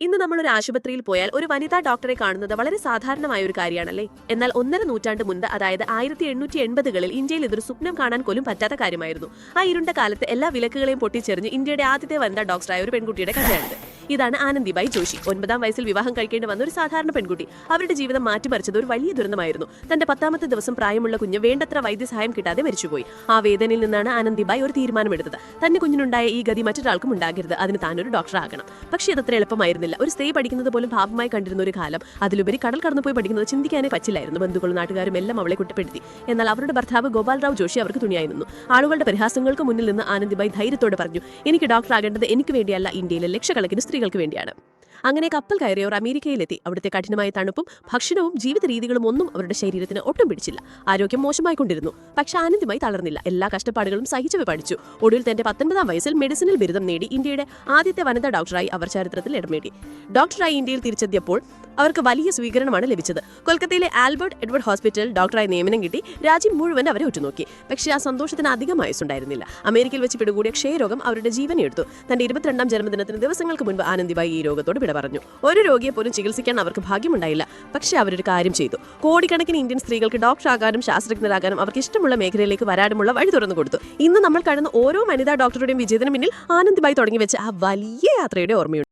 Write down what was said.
ഇന്ന് നമ്മൾ ഒരു ആശുപത്രിയിൽ പോയാൽ ഒരു വനിതാ ഡോക്ടറെ കാണുന്നത് വളരെ സാധാരണമായ ഒരു കാര്യമാണല്ലേ എന്നാൽ ഒന്നര നൂറ്റാണ്ട് മുൻപ് അതായത് ആയിരത്തി എണ്ണൂറ്റി എൺപതുകളിൽ ഇന്ത്യയിൽ ഇതൊരു സ്വപ്നം കാണാൻ പോലും പറ്റാത്ത കാര്യമായിരുന്നു. ആ ഇരുണ്ട കാലത്ത് എല്ലാ വിലക്കുകളെയും പൊട്ടിച്ചെറിഞ്ഞ് ഇന്ത്യയുടെ ആദ്യത്തെ വനിതാ ഡോക്ടറായ ഒരു പെൺകുട്ടിയുടെ കഥയാണിത്. ഇതാണ് ആനന്ദിബായി ജോഷി. ഒൻപതാം വയസ്സിൽ വിവാഹം കഴിക്കേണ്ടി വന്ന ഒരു സാധാരണ പെൺകുട്ടി. അവരുടെ ജീവിതം മാറ്റിമറിച്ചത് ഒരു വലിയ ദുരന്തമായിരുന്നു. തന്റെ പത്താമത്തെ ദിവസം പ്രായമുള്ള കുഞ്ഞ് വേണ്ടത്ര വൈദ്യസഹായം കിട്ടാതെ മരിച്ചുപോയി. ആ വേദനയിൽ നിന്നാണ് ആനന്ദിബായി ഒരു തീരുമാനമെടുത്തത്. തന്റെ കുഞ്ഞിനുണ്ടായ ഈ ഗതി മറ്റൊരാൾക്കും ഉണ്ടാകരുത്. അതിന് താനൊരു ഡോക്ടറാകണം. പക്ഷേ അതത്ര എളുപ്പമായിരുന്നില്ല. ഒരു സ്ത്രീ പഠിക്കുന്നത് പോലും ഭാവമായി കണ്ടിരുന്ന ഒരു കാലം. അതിലുപരി കടൽ കടന്നു പോയി പഠിക്കുന്നത് ചിന്തിക്കാനേ പറ്റില്ലായിരുന്നു. ബന്ധുക്കളും നാട്ടുകാരും എല്ലാം അവളെ കുറ്റപ്പെടുത്തി. എന്നാൽ അവരുടെ ഭർത്താവ് ഗോപാൽറാവ് ജോഷി അവർക്ക് തുണിയായി നിന്നു ആളുകളുടെ പരിഹാസങ്ങൾക്ക് മുന്നിൽ നിന്ന് ആനന്ദിബായി ധൈര്യത്തോടെ പറഞ്ഞു എനിക്ക് ഡോക്ടർ ആകേണ്ടത് എനിക്ക് വേണ്ടിയല്ല. ഇന്ത്യയിലെ ലക്ഷക്കണക്കിന് സ്ത്രീകൾക്ക് വേണ്ടിയാണ്. അങ്ങനെ കപ്പൽ കയറിയവർ അമേരിക്കയിലെത്തി. അവിടുത്തെ കഠിനമായ തണുപ്പും ഭക്ഷണവും ജീവിത രീതികളും ഒന്നും അവരുടെ ശരീരത്തിന് ഒട്ടും പിടിച്ചില്ല. ആരോഗ്യം മോശമായിക്കൊണ്ടിരുന്നു. പക്ഷെ ആനന്ദമായി തളർന്നില്ല. എല്ലാ കഷ്ടപ്പാടുകളും സഹിച്ചവ പഠിച്ചു. ഒടുവിൽ തന്റെ പത്തൊൻപതാം വയസ്സിൽ മെഡിസിനിൽ ബിരുദം നേടി ഇന്ത്യയുടെ ആദ്യത്തെ വനിതാ ഡോക്ടറായി അവർ ചരിത്രത്തിൽ ഇടം നേടി ഡോക്ടറായി ഇന്ത്യയിൽ തിരിച്ചെത്തിയപ്പോൾ അവർക്ക് വലിയ സ്വീകരണമാണ് ലഭിച്ചത്. കൊൽക്കത്തയിലെ ആൽബർട്ട് എഡ്വേർഡ് ഹോസ്പിറ്റൽ ഡോക്ടറായി നിയമനം കിട്ടി. രാജ്യം മുഴുവൻ അവരെ ഉറ്റുനോക്കി. പക്ഷേ ആ സന്തോഷത്തിന് അധികം ആയുസുണ്ടായിരുന്നില്ല അമേരിക്കയിൽ വെച്ച് പിടികൂടിയ ക്ഷയരോഗം അവരുടെ ജീവനെടുത്തു. തന്റെ ഇരുപത്തിരണ്ടാം ജന്മദിനത്തിന് ദിവസങ്ങൾക്ക് മുൻപ് ആനന്ദിബായി ഈ രോഗത്തോട് വിട പറഞ്ഞു. ഒരു രോഗിയെ പോലും ചികിത്സിക്കാൻ അവർക്ക് ഭാഗ്യമുണ്ടായില്ല. പക്ഷേ അവരൊരു കാര്യം ചെയ്തു. കോടിക്കണക്കിന് ഇന്ത്യൻ സ്ത്രീകൾക്ക് ഡോക്ടറാകാനും ശാസ്ത്രജ്ഞരാകാനും അവർക്ക് ഇഷ്ടമുള്ള മേഖലയിലേക്ക് വരാനുമുള്ള വഴി തുറന്നു കൊടുത്തു. ഇന്ന് നമ്മൾ കാണുന്ന ഓരോ വനിതാ ഡോക്ടറുടെയും വിജയത്തിന് പിന്നിൽ ആനന്ദിബായി തുടങ്ങി വെച്ച ആ വലിയ യാത്രയുടെ ഓർമ്മയുണ്ട്.